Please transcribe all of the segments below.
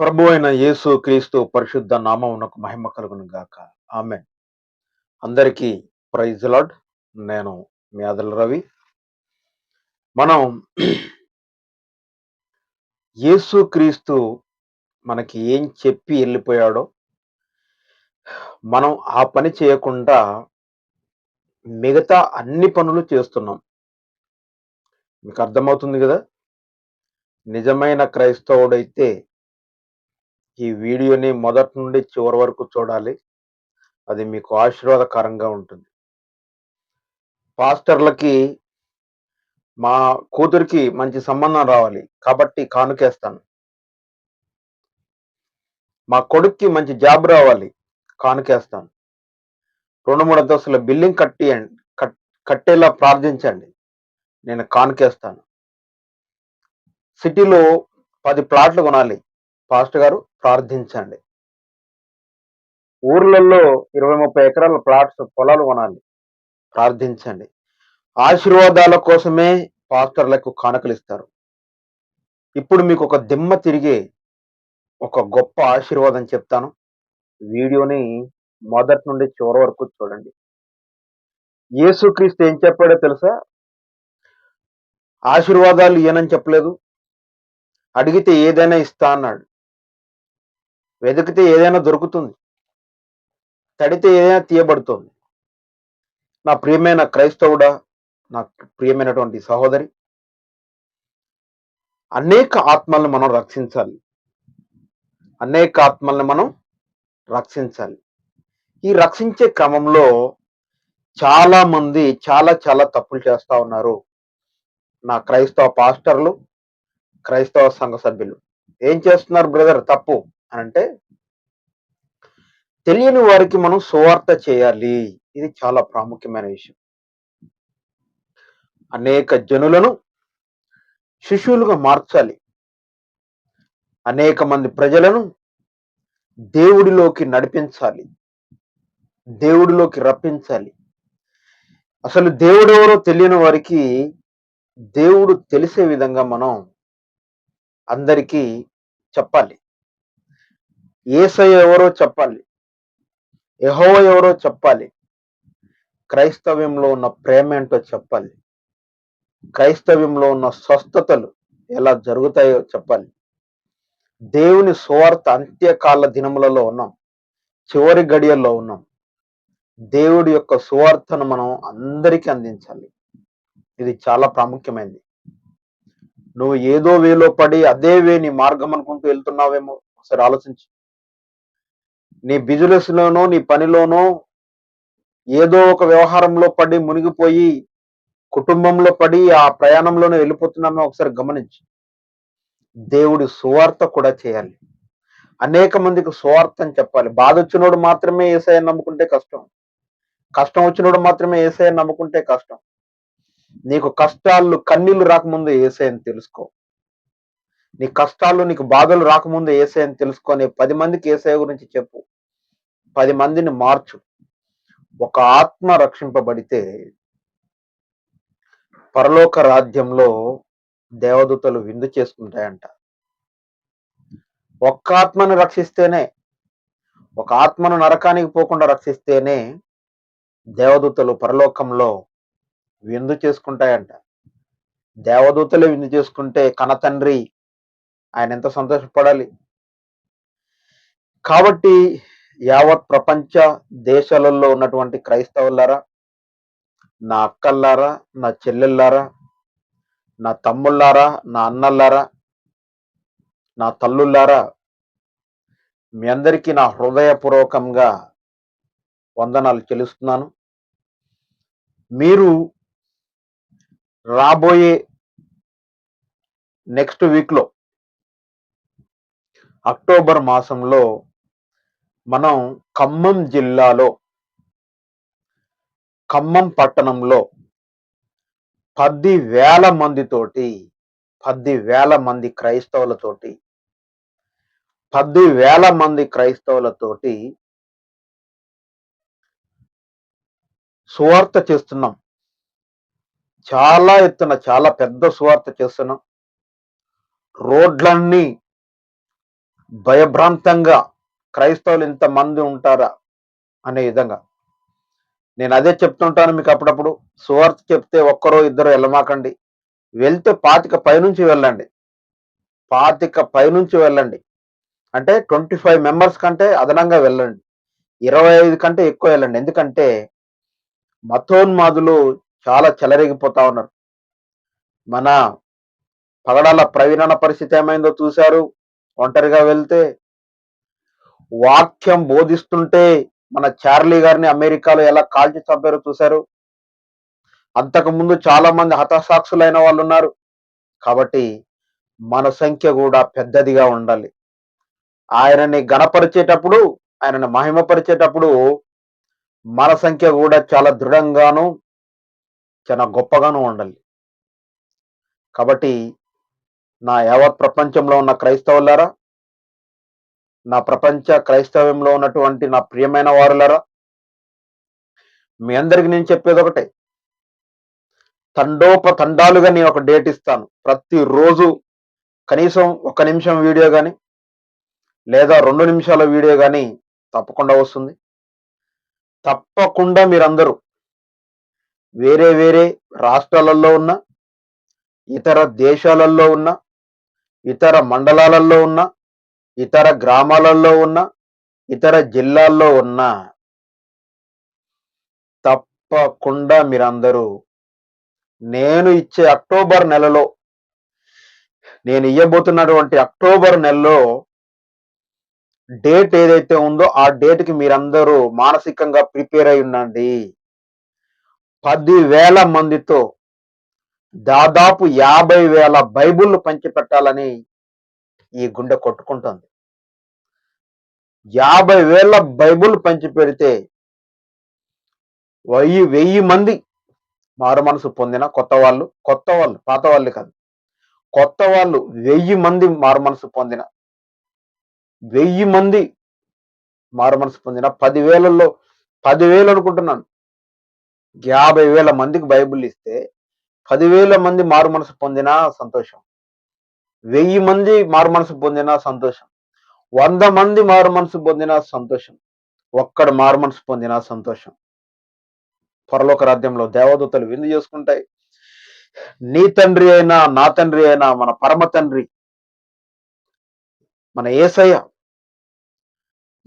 ప్రభు అయిన యేసు క్రీస్తు పరిశుద్ధ నామమునకు మహిమ కలుగును గాక. ఆమె అందరికీ ప్రైజ్ లాడ్ నేను మీ రవి. మనం యేసు క్రీస్తు మనకి ఏం చెప్పి వెళ్ళిపోయాడో మనం ఆ పని చేయకుండా మిగతా అన్ని పనులు చేస్తున్నాం. మీకు అర్థమవుతుంది కదా? నిజమైన క్రైస్తవుడైతే ఈ వీడియోని మొదటి నుండి చివరి వరకు చూడాలి. అది మీకు ఆశీర్వాదకరంగా ఉంటుంది. పాస్టర్లకి మా కూతురికి మంచి సంబంధం రావాలి. కాబట్టి కానుకేస్తాను. మా కొడుక్కి మంచి జాబ్ రావాలి. కానుకేస్తాను. రెండు మూడు అంతస్తుల బిల్డింగ్ కట్టి కట్టేలా ప్రార్థించండి. నేను కానుకేస్తాను. సిటీలో పది ప్లాట్లు కొనాలి. పాస్టర్ గారు ప్రార్థించండి. ఊర్లలో ఇరవై ముప్పై ఎకరాల ప్లాట్స్ పొలాలు కొనాలి. ప్రార్థించండి. ఆశీర్వాదాల కోసమే పాస్టర్లకు కానుకలు ఇస్తారు. ఇప్పుడు మీకు ఒక దిమ్మ తిరిగే ఒక గొప్ప ఆశీర్వాదం చెప్తాను. వీడియోని మొదటి నుండి చివరి వరకు చూడండి. యేసుక్రీస్తు ఏం చెప్పాడో తెలుసా? ఆశీర్వాదాలు ఇయ్యనని చెప్పలేదు. అడిగితే ఏదైనా ఇస్తా అన్నాడు. వెతికితే ఏదైనా దొరుకుతుంది. తడితే ఏదైనా తీయబడుతుంది. నా ప్రియమైన క్రైస్తవుడా నా ప్రియమైనటువంటి సహోదరి అనేక ఆత్మల్ని మనం రక్షించాలి. అనేక ఆత్మల్ని మనం రక్షించాలి. ఈ రక్షించే క్రమంలో చాలా మంది చాలా చాలా తప్పులు చేస్తా ఉన్నారు. నా క్రైస్తవ పాస్టర్లు క్రైస్తవ సంఘ సభ్యులు. ఏం చేస్తున్నారు బ్రదర్? తప్పు. అని అంటే తెలియని వారికి మనం సువార్త చేయాలి. ఇది చాలా ప్రాముఖ్యమైన విషయం. అనేక జనులను శిష్యులుగా మార్చాలి. అనేక మంది ప్రజలను దేవుడిలోకి నడిపించాలి. దేవుడిలోకి రప్పించాలి. అసలు దేవుడు ఎవరో తెలియని వారికి దేవుడు తెలిసే విధంగా మనం అందరికీ చెప్పాలి. ఏసై ఎవరో చెప్పాలి. యహో ఎవరో చెప్పాలి. క్రైస్తవ్యంలో ఉన్న ప్రేమ ఏంటో చెప్పాలి. క్రైస్తవ్యంలో ఉన్న స్వస్థతలు ఎలా జరుగుతాయో చెప్పాలి. దేవుని సువార్త అంత్యకాల దినములలో ఉన్నాం. చివరి గడియల్లో ఉన్నాం. దేవుడి యొక్క సువార్తను మనం అందరికీ అందించాలి. ఇది చాలా ప్రాముఖ్యమైనది. నువ్వు ఏదో వేలో పడి అదే వే నీ మార్గం అనుకుంటూ వెళ్తున్నావేమో ఒకసారి ఆలోచించు. నీ బిజినెస్ లోనో నీ పనిలోనో ఏదో ఒక వ్యవహారంలో పడి మునిగిపోయి కుటుంబంలో పడి ఆ ప్రయాణంలోనే వెళ్ళిపోతున్నామో ఒకసారి గమనించి. దేవుడి సువార్త కూడా చేయాలి. అనేక మందికి సువార్థం చెప్పాలి. బాధ వచ్చినోడు మాత్రమే ఏసఐ నమ్ముకుంటే కష్టం. కష్టం వచ్చినోడు మాత్రమే ఏసఐ నమ్ముకుంటే కష్టం. నీకు కష్టాలు కన్నీళ్ళు రాకముందు ఏసైని తెలుసుకో. నీ కష్టాలు నీకు బాధలు రాకముందు ఏసైని తెలుసుకొని పది మందికి ఏసఐ గురించి చెప్పు. పది మందిని మార్చు. ఒక ఆత్మ రక్షింపబడితే పరలోక రాజ్యంలో దేవదూతలు విందు చేసుకుంటాయంట. ఒక్క ఆత్మను రక్షిస్తేనే ఒక ఆత్మను నరకానికి పోకుండా రక్షిస్తేనే దేవదూతలు పరలోకంలో విందు చేసుకుంటాయంట. దేవదూతలు విందు చేసుకుంటే కన తండ్రి ఆయన ఎంత సంతోషపడాలి? కాబట్టి యావత్ ప్రపంచ దేశాలలో ఉన్నటువంటి క్రైస్తవులారా నా అక్కల్లారా నా చెల్లెళ్ళారా నా తమ్ముళ్ళారా నా అన్నల్లారా నా తల్లుల్లారా మీ అందరికీ నా హృదయపూర్వకంగా వందనాలు చెల్లిస్తున్నాను. మీరు రాబోయే నెక్స్ట్ వీక్లో అక్టోబర్ మాసంలో మనం ఖమ్మం జిల్లాలో ఖమ్మం పట్టణంలో పది వేల మందితోటి పది వేల మంది క్రైస్తవులతోటి పది వేల మంది క్రైస్తవులతోటి సువార్త చేస్తున్నాం. చాలా ఎత్తున చాలా పెద్ద సువార్త చేస్తున్నాం. రోడ్లన్నీ భయభ్రాంతంగా క్రైస్తవులు ఇంతమంది ఉంటారా అనే విధంగా. నేను అదే చెప్తుంటాను మీకు అప్పుడప్పుడు. సువార్త చెప్తే ఒక్కరో ఇద్దరు వెళ్ళమాకండి. వెళ్తే పాతిక పైనుంచి వెళ్ళండి. పాతిక పైనుంచి వెళ్ళండి. అంటే ట్వంటీ ఫైవ్ మెంబర్స్ కంటే అదనంగా వెళ్ళండి. ఇరవై ఐదు కంటే ఎక్కువ వెళ్ళండి. ఎందుకంటే మతోన్మాదులు చాలా చెలరేగిపోతా ఉన్నారు. మన పగడాల ప్రవీణన పరిస్థితి ఏమైందో చూశారు. ఒంటరిగా వెళ్తే వాక్యం బోధిస్తుంటే మన చార్లీ గారిని అమెరికాలో ఎలా కాల్చి చంపారో చూశారు? అంతకు ముందు చాలా మంది హతసాక్షులైన వాళ్ళు ఉన్నారు. కాబట్టి మన సంఖ్య కూడా పెద్దదిగా ఉండాలి. ఆయనని గణపరిచేటప్పుడు ఆయనని మహిమపరిచేటప్పుడు మన సంఖ్య కూడా చాలా దృఢంగాను చాలా గొప్పగాను ఉండాలి. కాబట్టి నా యావత్ ప్రపంచంలో ఉన్న క్రైస్తవులారా నా ప్రపంచ క్రైస్తవ్యంలో ఉన్నటువంటి నా ప్రియమైన వారులరా మీ అందరికి నేను చెప్పేది ఒకటే. తండోప తండాలుగా నేను ఒక డేట్ ఇస్తాను. ప్రతిరోజు కనీసం ఒక నిమిషం వీడియో కానీ లేదా రెండు నిమిషాల వీడియో కానీ తప్పకుండా వస్తుంది. తప్పకుండా మీరందరూ వేరే వేరే రాష్ట్రాలలో ఉన్న ఇతర దేశాలలో ఉన్న ఇతర మండలాలలో ఉన్న ఇతర గ్రామాలలో ఉన్న ఇతర జిల్లాల్లో ఉన్న తప్పకుండా మీరందరూ నేను ఇచ్చే అక్టోబర్ నెలలో నేను ఇవ్వబోతున్నటువంటి అక్టోబర్ నెలలో డేట్ ఏదైతే ఉందో ఆ డేట్కి మీరందరూ మానసికంగా ప్రిపేర్ అయి ఉండండి. పదివేల మందితో దాదాపు యాభై వేల బైబుల్ పంచిపెట్టాలని ఈ గుండె కొట్టుకుంటుంది. యాభై వేల బైబుల్ పంచి పెడితే వెయ్యి వెయ్యి మంది మారు మనసు పొందిన కొత్త వాళ్ళు కొత్త వాళ్ళు పాత వాళ్ళు కాదు. కొత్త వాళ్ళు వెయ్యి మంది మారు మనసు పొందిన వెయ్యి మంది మారు మనసు పొందిన పదివేలలో పదివేలు అనుకుంటున్నాను. యాభై వేల మందికి బైబుల్ ఇస్తే పదివేల మంది మారు మనసు పొందిన సంతోషం. వెయ్యి మంది మారు మనసు పొందిన సంతోషం. వంద మంది మారు మనసు పొందిన సంతోషం. ఒక్కడు మారు మనసు పొందిన సంతోషం. పరలోక రాజ్యంలో దేవదూతలు విందు చేసుకుంటాయి. నీ తండ్రి అయినా నా తండ్రి అయినా మన పరమ తండ్రి మన ఏసయ్య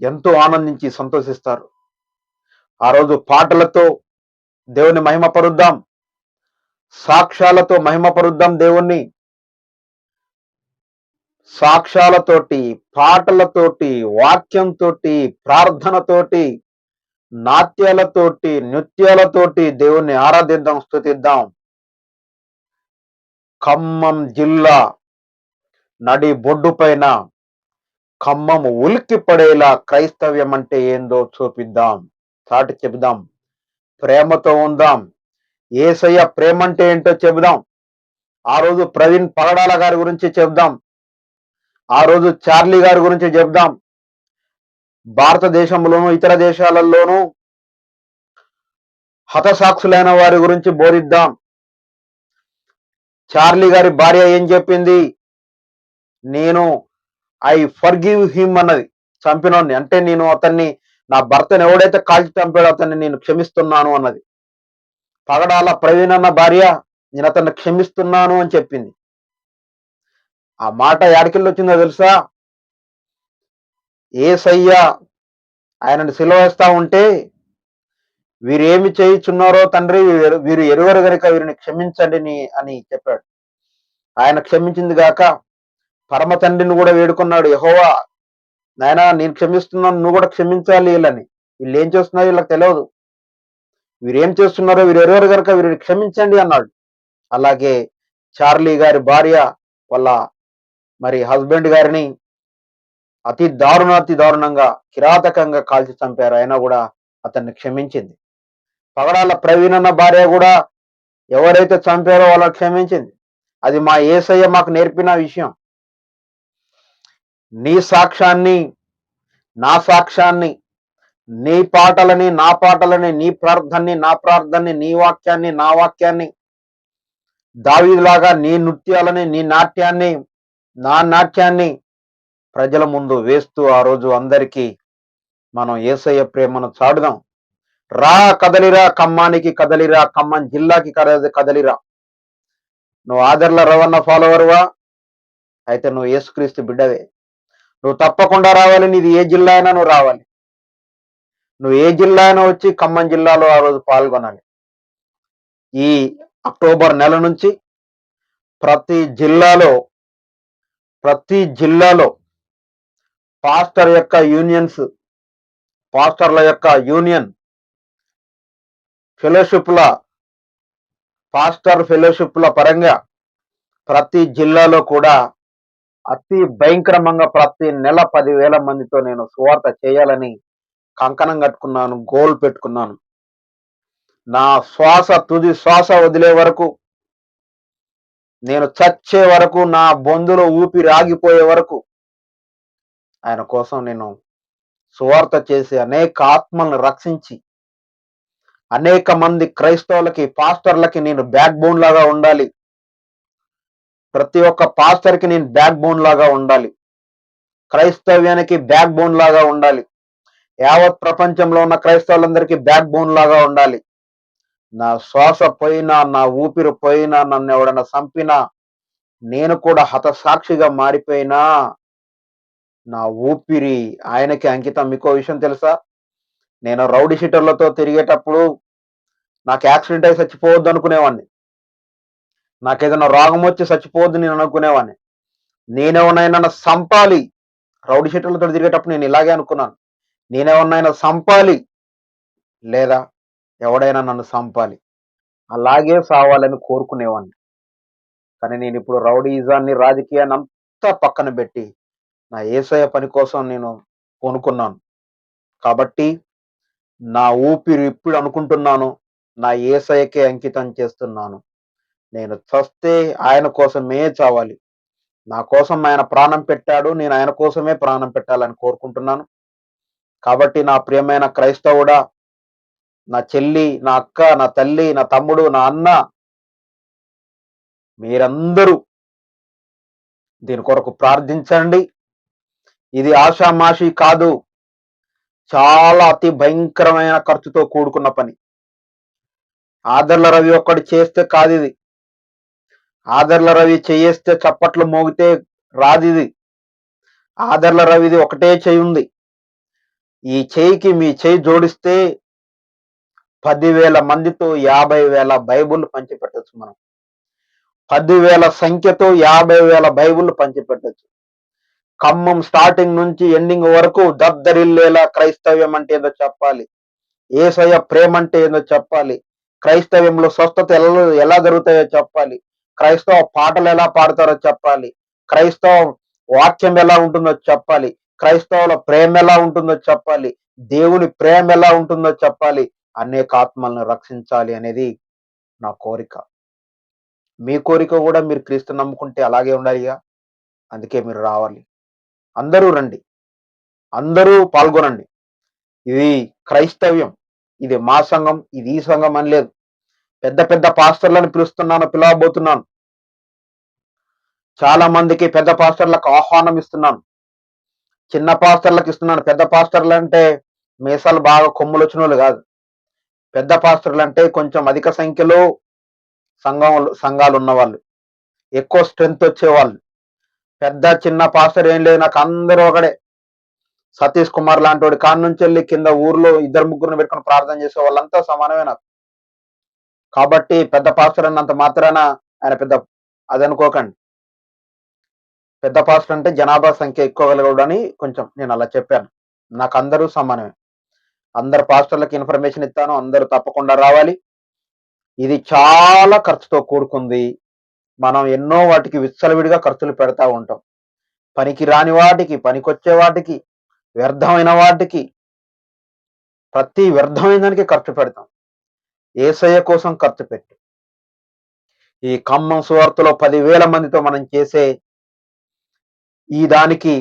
ఎంతో ఆనందించి సంతోషిస్తారు. ఆ రోజు పాటలతో దేవుని మహిమపరుద్దాం సాక్ష్యాలతో మహిమపరుద్దాం దేవుణ్ణి. సాక్ష్యాలతోటి పాటలతోటి వాక్యంతో ప్రార్థనతోటి నాట్యాలతోటి నృత్యాలతోటి దేవుణ్ణి ఆరాధిద్దాం స్థుతిద్దాం ఖమ్మం జిల్లా నడి బొడ్డు పైన ఖమ్మం ఉలిక్కి పడేలా క్రైస్తవ్యం అంటే ఏందో చూపిద్దాం చాటి చెబుదాం. ప్రేమతో ఉందాం. ఏసయ్య ప్రేమ అంటే ఏంటో చెబుదాం. ఆ రోజు ప్రవీణ్ పగడాల గారి గురించి చెబుదాం. ఆ రోజు చార్లీ గారి గురించి చెప్దాం. భారతదేశంలోను ఇతర దేశాలలోనూ హతసాక్షులైన వారి గురించి బోధిద్దాం. చార్లీ గారి భార్య ఏం చెప్పింది? నేను ఐ ఫర్గివ్ హిమ్ అన్నది. చంపినోడిని అంటే నేను అతన్ని నా భర్తను ఎవడైతే కాల్చి చంపాడో అతన్ని నేను క్షమిస్తున్నాను అన్నది. పగడాల ప్రవీణ్ అన్న భార్య నేను అతన్ని క్షమిస్తున్నాను అని చెప్పింది. ఆ మాట యాడికెళ్ళి వచ్చిందో తెలుసా? ఏసయ్య ఆయనను సిలవేస్తా ఉంటే వీరేమి చేయుచున్నారో తండ్రి వీరు- వీరు ఎరువరు గనుక వీరిని క్షమించండి అని చెప్పాడు. ఆయన క్షమించింది గాక పరమ తండ్రిని కూడా వేడుకున్నాడు. యహోవా నాయనా నేను క్షమిస్తున్నాను నువ్వు కూడా క్షమించాలి వీళ్ళని. వీళ్ళు ఏం చేస్తున్నారో వీళ్ళకి తెలియదు వీరేం చేస్తున్నారో వీరు ఎరువరు గనుక వీరిని క్షమించండి అన్నాడు. అలాగే చార్లీ గారి భార్య వాళ్ళ మరి హస్బెండ్ గారిని అతి దారుణ అతి దారుణంగా కిరాతకంగా కాల్చి చంపారు. అయినా కూడా అతన్ని క్షమించింది. పగడాల ప్రవీణ్ అన్న భార్య కూడా ఎవరైతే చంపారో వాళ్ళని క్షమించింది. అది మా ఏసయ్య మాకు నేర్పిన విషయం. నీ సాక్ష్యాన్ని నా సాక్ష్యాన్ని నీ పాటలని నా పాటలని నీ ప్రార్థనని నా ప్రార్థనని నీ వాక్యాన్ని నా వాక్యాన్ని దావీలాగా నీ నృత్యాలని నీ నాట్యాన్ని నా నాట్యాన్ని ప్రజల ముందు వేస్తూ ఆ రోజు అందరికీ మనం ఏసయ్య ప్రేమను చాడుదాం రా కదలిరా ఖమ్మానికి కదలిరా ఖమ్మం జిల్లాకి కద- కదలిరా. నువ్వు ఆదర్ల రవణ ఫాలోవర్వా? అయితే నువ్వు యేసుక్రీస్తు బిడ్డవే. నువ్వు తప్పకుండా రావాలి నీది ఏ జిల్లా అయినా నువ్వు రావాలి. నువ్వు ఏ జిల్లా అయినా వచ్చి ఖమ్మం జిల్లాలో ఆ రోజు పాల్గొనాలి. ఈ అక్టోబర్ నెల నుంచి ప్రతి జిల్లాలో ప్రతి జిల్లాలో పాస్టర్ యొక్క యూనియన్స్ పాస్టర్ల యొక్క యూనియన్ ఫెలోషిప్ల పాస్టర్ ఫెలోషిప్ల పరంగా ప్రతి జిల్లాలో కూడా అతి భయంకరంగా ప్రతి నెల పదివేల మందితో నేను సువార్త చేయాలని కంకణం కట్టుకున్నాను గోల్ పెట్టుకున్నాను. నా శ్వాస తుది శ్వాస వదిలే వరకు నేను చచ్చే వరకు నా బొందులో ఊపిరి ఆగిపోయే వరకు ఆయన కోసం నేను సువార్త చేసి అనేక ఆత్మలను రక్షించి అనేక మంది క్రైస్తవులకి పాస్టర్లకి నేను బ్యాక్ బోన్ లాగా ఉండాలి. ప్రతి ఒక్క పాస్టర్కి నేను బ్యాక్ బోన్ లాగా ఉండాలి. క్రైస్తవ్యానికి బ్యాక్ బోన్ లాగా ఉండాలి. యావత్ ప్రపంచంలో ఉన్న క్రైస్తవులందరికీ బ్యాక్ బోన్ లాగా ఉండాలి. నా శ్వాస పోయినా నా ఊపిరి పోయినా నన్ను ఎవడన్నా చంపినా నేను కూడా హతసాక్షిగా మారిపోయినా నా ఊపిరి ఆయనకి అంకితం. మీకో విషయం తెలుసా? నేను రౌడీ షీటర్లతో తిరిగేటప్పుడు నాకు యాక్సిడెంట్ అయి చచ్చిపోవద్దు అనుకునేవాడిని నాకు ఏదైనా రోగం వచ్చి చచ్చిపోవద్దు నేను అనుకునేవాడిని నేనేమన్నా సంపాలి రౌడీ షీటర్లతో తిరిగేటప్పుడు నేను ఇలాగే అనుకున్నాను. నేనేమన్నా సంపాలి లేదా ఎవడైనా నన్ను చంపాలి. అలాగే సావాలని కోరుకునేవాడిని కానీ నేను ఇప్పుడు రౌడీజాన్ని రాజకీయాన్ని అంతా పక్కన పెట్టి నా ఏసయ పని కోసం నేను కొనుక్కున్నాను. కాబట్టి నా ఊపిరి ఇప్పుడు అనుకుంటున్నాను నా ఏసయకే అంకితం చేస్తున్నాను. నేను చస్తే ఆయన కోసమే చావాలి. నా కోసం ఆయన ప్రాణం పెట్టాడు నేను ఆయన కోసమే ప్రాణం పెట్టాలని కోరుకుంటున్నాను. కాబట్టి నా ప్రియమైన క్రైస్తవుడా నా చెల్లి నా అక్క నా తల్లి నా తమ్ముడు నా అన్న మీరందరూ దీని కొరకు ప్రార్థించండి. ఇది ఆషామాషి కాదు. చాలా అతి భయంకరమైన ఖర్చుతో కూడుకున్న పని. ఆదర్ల రవి ఒక్కడు చేస్తే కాదు ఇది ఆదర్ల రవి చేయేస్తే చప్పట్లు మోగితే రాదు ఇది ఆదర్ల రవిది ఒకటే చేయి ఉంది ఈ చేయికి మీ చేయి జోడిస్తే పదివేల మందితో యాభై వేల బైబుల్ పంచిపెట్టచ్చు మనం. పదివేల సంఖ్యతో యాభై వేల బైబుల్ పంచిపెట్టచ్చు. ఖమ్మం స్టార్టింగ్ నుంచి ఎండింగ్ వరకు దద్దరిల్లేలా క్రైస్తవ్యం అంటే ఏదో చెప్పాలి. ఏసయ ప్రేమ అంటే ఏదో చెప్పాలి. క్రైస్తవ్యంలో స్వస్థత ఎలా ఎలా జరుగుతాయో చెప్పాలి. క్రైస్తవ పాటలు ఎలా పాడతారో చెప్పాలి. క్రైస్తవ వాక్యం ఎలా ఉంటుందో చెప్పాలి. క్రైస్తవుల ప్రేమ ఎలా ఉంటుందో చెప్పాలి. దేవుని ప్రేమ ఎలా ఉంటుందో చెప్పాలి. అనేక ఆత్మలను రక్షించాలి అనేది నా కోరిక. మీ కోరిక కూడా మీరు క్రీస్తు నమ్ముకుంటే అలాగే ఉండాలిగా? అందుకే మీరు రావాలి. అందరూ రండి. అందరూ పాల్గొనండి. ఇది క్రైస్తవ్యం. ఇది మా సంఘం ఇది ఈ సంఘం అని లేదు. పెద్ద పెద్ద పాస్టర్లను పిలుస్తున్నాను పిలవబోతున్నాను. చాలా మందికి పెద్ద పాస్టర్లకు ఆహ్వానం ఇస్తున్నాను. చిన్న పాస్టర్లకు ఇస్తున్నాను. పెద్ద పాస్టర్లు అంటే మీసాలు బాగా కొమ్ములు వచ్చిన వాళ్ళు కాదు. పెద్ద పాస్టర్లు అంటే కొంచెం అధిక సంఖ్యలో సంఘం సంఘాలు ఉన్నవాళ్ళు ఎక్కువ స్ట్రెంత్ వచ్చేవాళ్ళు. పెద్ద చిన్న పాస్టర్ ఏం లేదు నాకు అందరూ ఒకడే. సతీష్ కుమార్ లాంటి వాడి కాన్ నుంచి వెళ్ళి కింద ఊర్లో ఇద్దరు ముగ్గురిని పెట్టుకుని ప్రార్థన చేసే వాళ్ళంతా సమానమే నాకు. కాబట్టి పెద్ద పాస్టర్ అన్నంత మాత్రాన ఆయన పెద్ద అది అనుకోకండి. పెద్ద పాస్టర్ అంటే జనాభా సంఖ్య ఎక్కువ కలగడని కొంచెం నేను అలా చెప్పాను. నాకు అందరూ సమానమే. అందరు పాస్టర్లకు ఇన్ఫర్మేషన్ ఇస్తాను అందరూ తప్పకుండా రావాలి. ఇది చాలా ఖర్చుతో కూడుకుంది. మనం ఎన్నో వాటికి విచ్చలవిడిగా ఖర్చులు పెడతా ఉంటాం. పనికి రాని వాటికి పనికొచ్చే వాటికి వ్యర్థమైన వాటికి ప్రతి వ్యర్థమైన దానికి ఖర్చు పెడతాం. ఏసయ్య కోసం ఖర్చు పెట్టి. ఈ ఖమ్మం సువార్తలో పదివేల మందితో మనం చేసే ఈ దానికి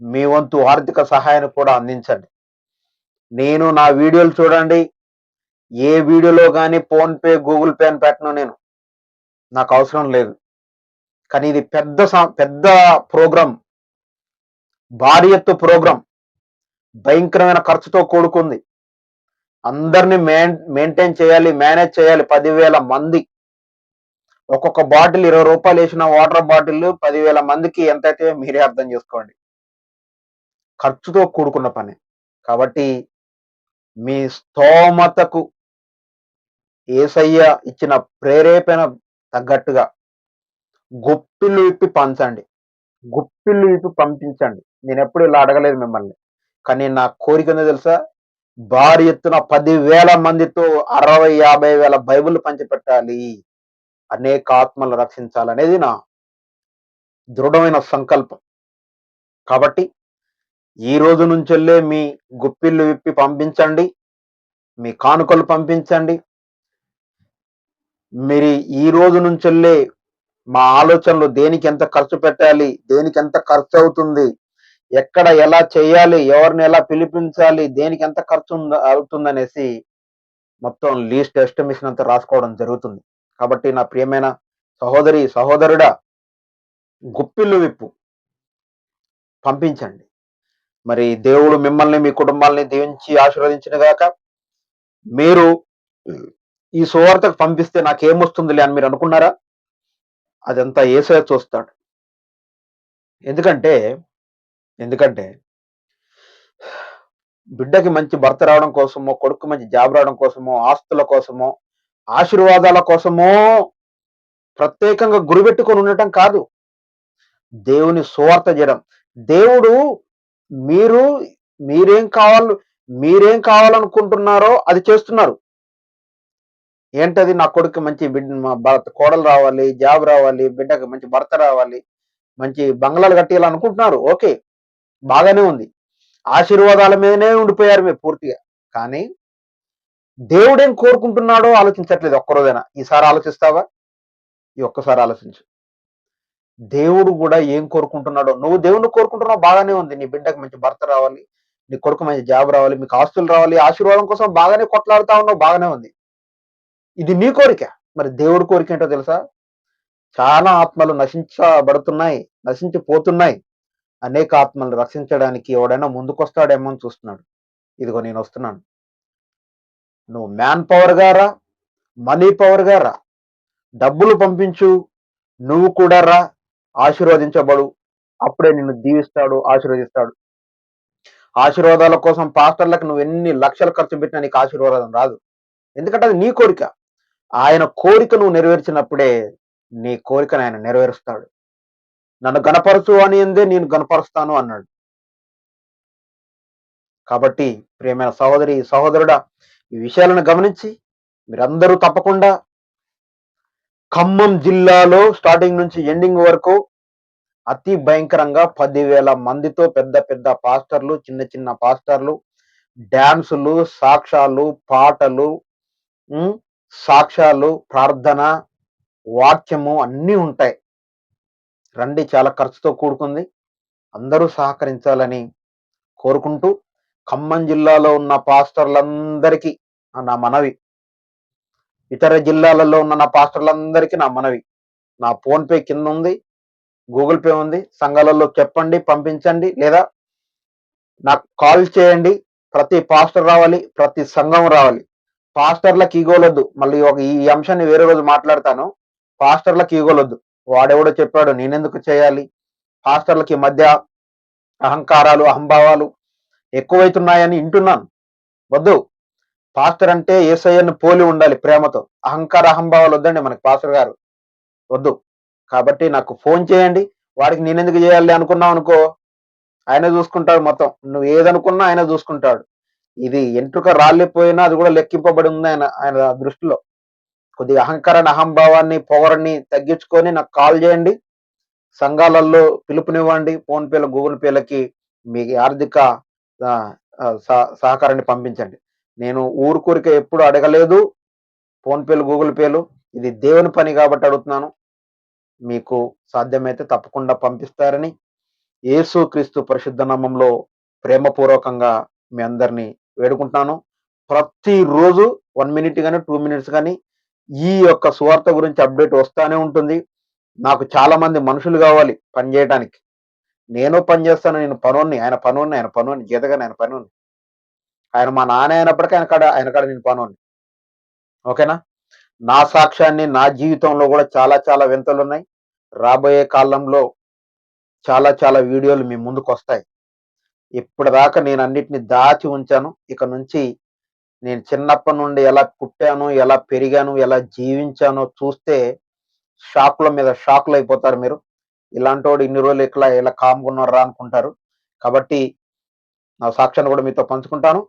మీ వంతు ఆర్థిక సహాయాన్ని కూడా అందించండి. నేను నా వీడియోలు చూడండి. ఏ వీడియోలో కానీ ఫోన్పే గూగుల్ పే అని పెట్టను నేను. నాకు అవసరం లేదు. కానీ ఇది పెద్ద పెద్ద ప్రోగ్రాం. భారీ ఎత్తు ప్రోగ్రాం. భయంకరమైన ఖర్చుతో కూడుకుంది. అందరినీ మెయిన్ మెయింటైన్ చేయాలి మేనేజ్ చేయాలి పదివేల మంది. ఒక్కొక్క బాటిల్ ఇరవై రూపాయలు వేసిన వాటర్ బాటిల్ పదివేల మందికి ఎంతైతే మీరే అర్థం చేసుకోండి. ఖర్చుతో కూడుకున్న పని. కాబట్టి మీ స్తోమతకు ఏసయ్య ఇచ్చిన ప్రేరేపణ తగ్గట్టుగా గుప్పిళ్ళు ఇప్పి పంచండి. గుప్పిళ్ళు ఇప్పి పంపించండి. నేను ఎప్పుడు ఇలా అడగలేదు మిమ్మల్ని. కానీ నా కోరిక తెలుసా? భారీ ఎత్తున పదివేల మందితో అరవై యాభై వేల బైబిల్ పంచిపెట్టాలి. అనేక ఆత్మలు రక్షించాలనేది నా దృఢమైన సంకల్పం. కాబట్టి ఈ రోజు నుంచెల్లే మీ గుప్పిళ్ళు విప్పి పంపించండి మీ కానుకలు పంపించండి. మీరు ఈ రోజు నుంచెల్లే మా ఆలోచనలు దేనికి ఎంత ఖర్చు పెట్టాలి దేనికి ఎంత ఖర్చు అవుతుంది ఎక్కడ ఎలా చేయాలి ఎవరిని ఎలా పిలిపించాలి దేనికి ఎంత ఖర్చు ఉంద- అవుతుందనేసి మొత్తం లీస్ట్ ఎస్టిమేషన్ అంతా రాసుకోవడం జరుగుతుంది. కాబట్టి నా ప్రియమైన సహోదరి సహోదరుడా గుప్పిళ్ళు విప్పు పంపించండి. మరి దేవుడు మిమ్మల్ని మీ కుటుంబాలని దీవించి ఆశీర్వదించిన గాక మీరు ఈ సువార్తకు పంపిస్తే నాకేమొస్తుందిలే అని మీరు అనుకున్నారా? అదంతా ఏసే చూస్తాడు. ఎందుకంటే ఎందుకంటే బిడ్డకి మంచి భర్త రావడం కోసమో కొడుకు మంచి జాబ్ రావడం కోసమో ఆస్తుల కోసమో ఆశీర్వాదాల కోసమో ప్రత్యేకంగా గురిపెట్టుకొని ఉండటం కాదు. దేవుని సువార్త చేయడం. దేవుడు మీరు మీరేం కావాలి మీరేం కావాలనుకుంటున్నారో అది చేస్తున్నారు. ఏంటది నా కొడుకు మంచి బిడ్డ మా భర్త కోడలు రావాలి జాబ్ రావాలి బిడ్డకి మంచి భర్త రావాలి మంచి బంగ్లాలు కట్టేయాలనుకుంటున్నారు. ఓకే బాగానే ఉంది. ఆశీర్వాదాల మీదనే ఉండిపోయారు మీరు పూర్తిగా. కానీ దేవుడేం కోరుకుంటున్నాడో ఆలోచించట్లేదు ఒక్కరోజైనా. ఈసారి ఆలోచిస్తావా? ఈ ఒక్కసారి ఆలోచించు. దేవుడు కూడా ఏం కోరుకుంటున్నాడో? నువ్వు దేవుని కోరుకుంటున్నావు బాగానే ఉంది. నీ బిడ్డకు మంచి భర్త రావాలి నీ కొడుకు మంచి జాబ్ రావాలి మీకు ఆస్తులు రావాలి ఆశీర్వాదం కోసం బాగానే కొట్లాడుతా ఉన్నావు బాగానే ఉంది. ఇది నీ కోరిక. మరి దేవుడి కోరిక ఏంటో తెలుసా? చాలా ఆత్మలు నశించబడుతున్నాయి నశించిపోతున్నాయి. అనేక ఆత్మలను రక్షించడానికి ఎవడైనా ముందుకొస్తాడేమో అని చూస్తున్నాడు. ఇదిగో నేను వస్తున్నాను. నువ్వు మ్యాన్ పవర్ గారా మనీ పవర్ గారా డబ్బులు పంపించు నువ్వు కూడా రా. ఆశీర్వదించబడు. అప్పుడే నిన్ను దీవిస్తాడు ఆశీర్వదిస్తాడు. ఆశీర్వాదాల కోసం పాస్టర్లకు నువ్వు ఎన్ని లక్షలు ఖర్చు పెట్టినా నీకు ఆశీర్వాదం రాదు. ఎందుకంటే అది నీ కోరిక. ఆయన కోరిక నువ్వు నెరవేర్చినప్పుడే నీ కోరికను ఆయన నెరవేరుస్తాడు. నన్ను గణపరచు అని అందే నేను గణపరుస్తాను అన్నాడు. కాబట్టి ప్రియమైన సహోదరి సహోదరుడా ఈ విషయాలను గమనించి మీరందరూ తప్పకుండా ఖమ్మం జిల్లాలో స్టార్టింగ్ నుంచి ఎండింగ్ వరకు అతి భయంకరంగా పదివేల మందితో పెద్ద పెద్ద పాస్టర్లు చిన్న చిన్న పాస్టర్లు డ్యాన్సులు సాక్ష్యాలు పాటలు సాక్ష్యాలు ప్రార్థన వాక్యము అన్నీ ఉంటాయి. రండి చాలా ఖర్చుతో కూడుకుంది. అందరూ సహకరించాలని కోరుకుంటూ ఖమ్మం జిల్లాలో ఉన్న పాస్టర్లందరికీ నా మనవి. ఇతర జిల్లాలలో ఉన్న నా పాస్టర్లందరికీ నా మనవి. నా ఫోన్ పే కింద ఉంది గూగుల్ పే ఉంది. సంఘాలలో చెప్పండి పంపించండి లేదా నాకు కాల్ చేయండి. ప్రతి పాస్టర్ రావాలి ప్రతి సంఘం రావాలి. పాస్టర్లకు ఈగోలొద్దు మళ్ళీ ఒక ఈ అంశాన్ని వేరే రోజు మాట్లాడతాను. పాస్టర్లకు ఈగోలొద్దు వాడెవడో చెప్పాడు నేనెందుకు చేయాలి? పాస్టర్లకి మధ్య అహంకారాలు అహంభావాలు ఎక్కువైతున్నాయని వింటున్నాను. వద్దు. పాస్టర్ అంటే ఏసయ్యను పోలి ఉండాలి ప్రేమతో. అహంకార అహంభావాలు వద్దండి మనకి పాస్టర్ గారు. వద్దు. కాబట్టి నాకు ఫోన్ చేయండి. వాడికి నేనెందుకు చేయాలి అనుకున్నావు అనుకో. ఆయన చూసుకుంటాడు మొత్తం. నువ్వు ఏదనుకున్నా ఆయన చూసుకుంటాడు. ఇది ఎంట్రుక రాలిపోయినా అది కూడా లెక్కింపబడి ఉంది ఆయన ఆయన దృష్టిలో. కొద్దిగా అహంకారాన్ని అహంభావాన్ని పొగరని తగ్గించుకొని నాకు కాల్ చేయండి. సంఘాలలో పిలుపునివ్వండి. ఫోన్పేల గూగుల్ పేలకి మీ ఆర్థిక సహ- సహకారాన్ని పంపించండి. నేను ఊరుకూరిక ఎప్పుడు అడగలేదు. ఫోన్పేలు గూగుల్ పేలు. ఇది దేవుని పని కాబట్టి అడుగుతున్నాను. మీకు సాధ్యమైతే తప్పకుండా పంపిస్తారని. యేసు క్రీస్తు పరిశుద్ధ నామంలో ప్రేమపూర్వకంగా మీ అందరినీ వేడుకుంటున్నాను. ప్రతిరోజు వన్ మినిట్ కానీ టూ మినిట్స్ కానీ ఈ యొక్క సువార్త గురించి అప్డేట్ వస్తానే ఉంటుంది. నాకు చాలా మంది మనుషులు కావాలి పనిచేయడానికి నేను పని చేస్తాను నేను పనుని ఆయన పనుని ఆయన పనుని గీతగానే ఆయన పనుని ఆయన మా నాన్న అయినప్పటికీ ఆయన కాడ ఆయన కాడ నేను పనోన్ని ఓకేనా? నా సాక్ష్యాన్ని నా జీవితంలో కూడా చాలా చాలా వింతలు ఉన్నాయి రాబోయే కాలంలో చాలా చాలా వీడియోలు మీ ముందుకు వస్తాయి ఇప్పటిదాకా నేను అన్నిటిని దాచి ఉంచాను. ఇక నుంచి నేను చిన్నప్పటి నుండి ఎలా పుట్టాను ఎలా పెరిగాను ఎలా జీవించానో చూస్తే షాక్ల మీద షాక్లు అయిపోతారు మీరు. ఇలాంటి వాడు ఇన్ని రోజులు ఇట్లా ఇలా కామ్గున్నారా అనుకుంటారు. కాబట్టి నా సాక్ష్యాన్ని కూడా మీతో పంచుకుంటాను.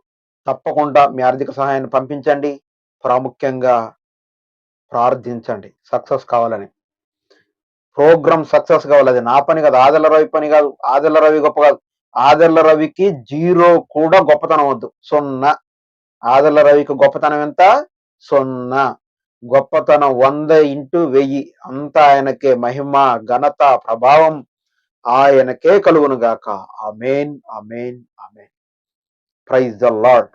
తప్పకుండా మీ ఆర్థిక సహాయాన్ని పంపించండి. ప్రాముఖ్యంగా ప్రార్థించండి. సక్సెస్ కావాలని. ప్రోగ్రామ్ సక్సెస్ కావాలి. అది నా పని కాదు ఆదల రవి పని కాదు ఆదల రవి గొప్ప కాదు. ఆదల రవికి జీరో కూడా గొప్పతనం వద్దు. సున్నా. ఆదల రవికి గొప్పతనం ఎంత? సున్నా. గొప్పతనం వంద ఇంటూ వెయ్యి. అంతా ఆయనకే మహిమ ఘనత ప్రభావం ఆయనకే కలుగును గాక. అమేన్ అమేన్ అమేన్ ప్రైజ్ ద లార్డ్